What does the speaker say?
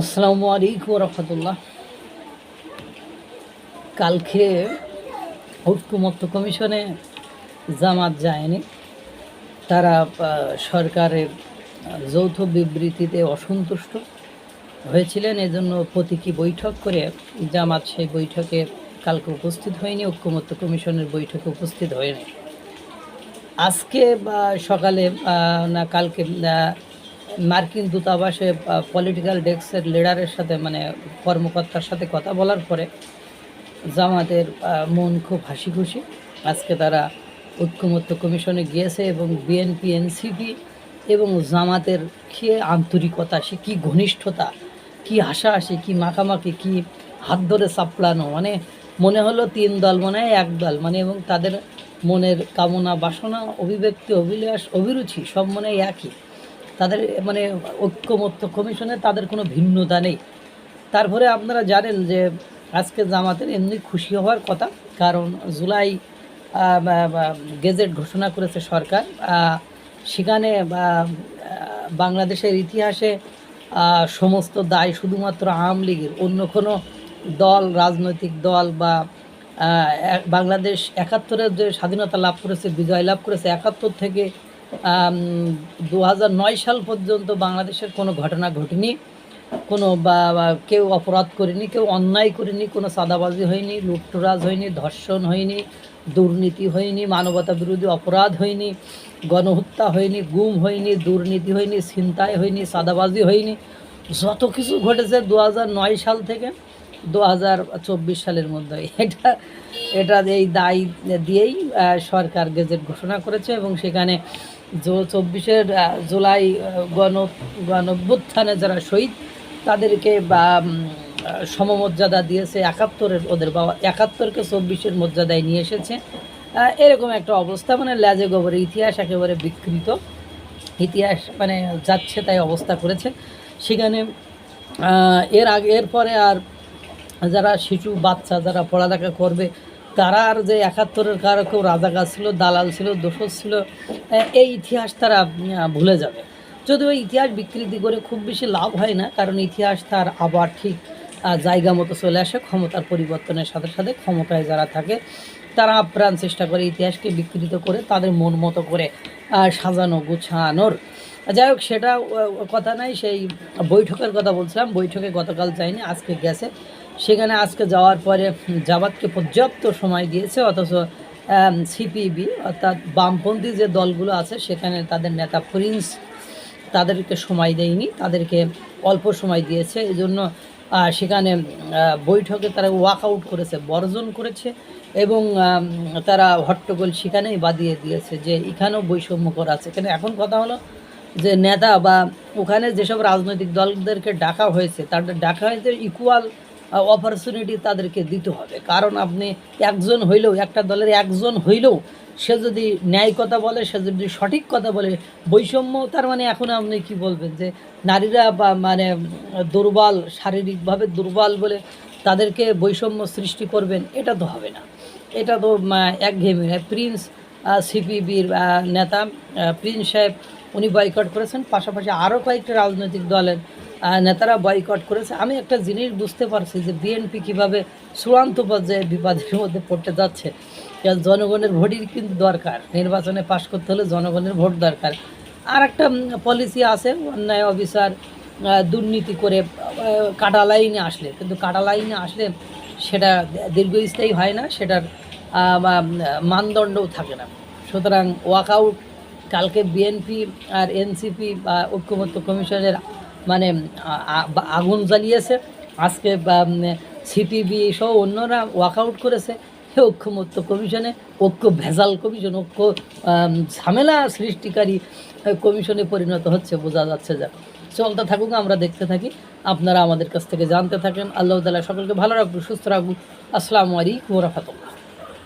আসসালামু আলাইকুম রহমতুল্লাহ কালকে ঐক্যমত্য কমিশনে জামাত যায়নি। তারা সরকারের যৌথ বিবৃতিতে অসন্তুষ্ট হয়েছিলেন। এজন্য প্রতীকী বৈঠক করে জামাত সেই বৈঠকে কালকে উপস্থিত হয়নি। ঐক্যমত্য কমিশনের বৈঠকে উপস্থিত হয়নি। আজকে সকালে না কালকে মার্কিন দূতাবাসে পলিটিক্যাল ডেস্কের লিডারের সাথে মানে কর্মকর্তার সাথে কথা বলার পরে জামাতের মন খুব হাসি খুশি আজকে তারা ঐক্যমত্য কমিশনে গিয়েছে এবং বিএনপি এনসিপি এবং জামাতের কি আন্তরিকতা, সে কী ঘনিষ্ঠতা, কী হাসাহাসি, কী মাখামাখি, কী হাত ধরে চাপড়ানো মানে মনে হলো তিন দল, মনে হয় এক দল মানে এবং তাদের মনের কামনা, বাসনা, অভিব্যক্তি, অভিলাষ, অভিরুচি সব মনে একই। তাদের মানে ঐক্যমত্য কমিশনে তাদের কোনো ভিন্নতা নেই। তারপরে আপনারা জানেন যে আজকে জামাতের এমনি খুশি হওয়ার কথা, কারণ জুলাই গেজেট ঘোষণা করেছে সরকার সেখানে বাংলাদেশের ইতিহাসে সমস্ত দায় শুধুমাত্র আওয়ামী লীগের। অন্য কোনো দল, রাজনৈতিক দল বা বাংলাদেশ একাত্তরের যে স্বাধীনতা লাভ করেছে, বিজয় লাভ করেছে, একাত্তর থেকে দু সাল পর্যন্ত বাংলাদেশের কোনো ঘটনা ঘটেনি। কোনো বা কেউ অপরাধ করেনি, কেউ অন্যায় করেনি, কোনো সাদাবাজি হয়নি লুটতরাজ হয়নি, ধর্ষণ হয়নি, দুর্নীতি হয়নি, মানবতা বিরোধী অপরাধ হয়নি, গণহত্যা হয়নি, গুম হয়নি, দুর্নীতি হয়নি, ছিনতাই হয়নি সাদাবাজি হয়নি। যত কিছু ঘটেছে দু সাল থেকে দু হাজার চব্বিশ সালের মধ্যে। এটা এটা এই দায় দিয়েই সরকার গেজেট ঘোষণা করেছে এবং সেখানে চব্বিশের জুলাই গণ, গণভ্যুত্থানে যারা শহীদ, তাদেরকে বা সমমর্যাদা দিয়েছে, একাত্তরের ওদের বাবা, একাত্তরকে চব্বিশের মর্যাদায় নিয়ে এসেছে। এরকম একটা অবস্থা মানে ল্যাজে গোবরে ইতিহাস একেবারে বিকৃত। ইতিহাস মানে যাচ্ছে তাই অবস্থা করেছে। সেখানে এর আগে, এরপরে আর যারা শিশু, বাচ্চা যারা পড়ালেখা করবে তারা আর যে একাত্তরের কারও কেউ রাজাকার ছিল, দালাল ছিল, দোষর ছিল এই ইতিহাস তারা ভুলে যাবে। যদিও ইতিহাস বিকৃতি করে খুব বেশি লাভ হয় না, কারণ ইতিহাস তার আবার ঠিক জায়গা মতো চলে আসে, ক্ষমতার পরিবর্তনের সাথে সাথে ক্ষমতায় যারা থাকে, তারা আপ্রাণ চেষ্টা করে ইতিহাসকে বিকৃত করে তাদের মন মতো করে সাজানো, গুছানোর। যাই হোক, সেটা কথা নাই, সেই বৈঠকের কথা বলছিলাম, বৈঠকে গতকাল যায়নি আজকে গেছে। সেখানে আজকে যাওয়ার পরে জামাতকে পর্যাপ্ত সময় দিয়েছে, অথচ সিপিবি, অর্থাৎ বামপন্থী যে দলগুলো আছে, সেখানে তাদের নেতা প্রিন্স তাদেরকে সময় দেয়নি, তাদেরকে অল্প সময় দিয়েছে। এই জন্য সেখানে বৈঠকে তারা ওয়াক আউট করেছে, বর্জন করেছে এবং তারা হট্টগোল সেখানেই বাদিয়ে দিয়েছে যে এখানেও বৈষম্য করা আছে। এখানে এখন কথা হলো যে নেতা বা ওখানে যেসব রাজনৈতিক দলদেরকে ডাকা হয়েছে, তাদের ডাকা হয়েছে ইকুয়াল অপরচুনিটি তাদেরকে দিতে হবে। কারণ আপনি একজন হইলেও, একটা দলের একজন হইলেও, সে যদি ন্যায় কথা বলে, সে যদি সঠিক কথা বলে, বৈষম্য তার মানে এখন আপনি কি বলবেন যে নারীরা বা মানে দুর্বল, শারীরিকভাবে দুর্বল বলে তাদেরকে বৈষম্য সৃষ্টি করবেন, এটা তো হবে না। এটা তো একঘেয়েমি নয়। প্রিন্স সিপিবির নেতা প্রিন্স সাহেব, উনি বয়কট করেছেন। পাশাপাশি আরও কয়েকটা রাজনৈতিক দলের নেতারা বয়কট করেছে। আমি একটা জিনিস বুঝতে পারছি যে বিএনপি কীভাবে চূড়ান্ত পর্যায়ে বিবাদের মধ্যে পড়তে যাচ্ছে। জনগণের ভোটই কিন্তু দরকার। নির্বাচনে পাশ করতে হলে জনগণের ভোট দরকার। আর একটা পলিসি আছে, অন্যায় অফিসার দুর্নীতি করে কাটা লাইনে আসলে। কিন্তু কাটা লাইনে আসলে সেটা দীর্ঘস্থায়ী হয় না, সেটার মানদণ্ডও থাকে না। সুতরাং ওয়াকআউট কালকে বিএনপি আর এনসিপি বা ঐক্যমত্য কমিশনের মানে আগুন জ্বালিয়েছে। আজকে সিপিবি সহ অন্যরা ওয়াকআউট করেছে। ঐক্যমত্য কমিশনে, ঐক্য ভেজাল কমিশন, ঐক্য ঝামেলা সৃষ্টিকারী কমিশনে পরিণত হচ্ছে বোঝা যাচ্ছে যা। চলতে থাকুক, আমরা দেখতে থাকি। আপনারা আমাদের কাছ থেকে জানতে থাকেন। আল্লাহ তালা সকলকে ভালো রাখব সুস্থ রাখব আসসালামু আলাইকুম রহমতুল্লাহ।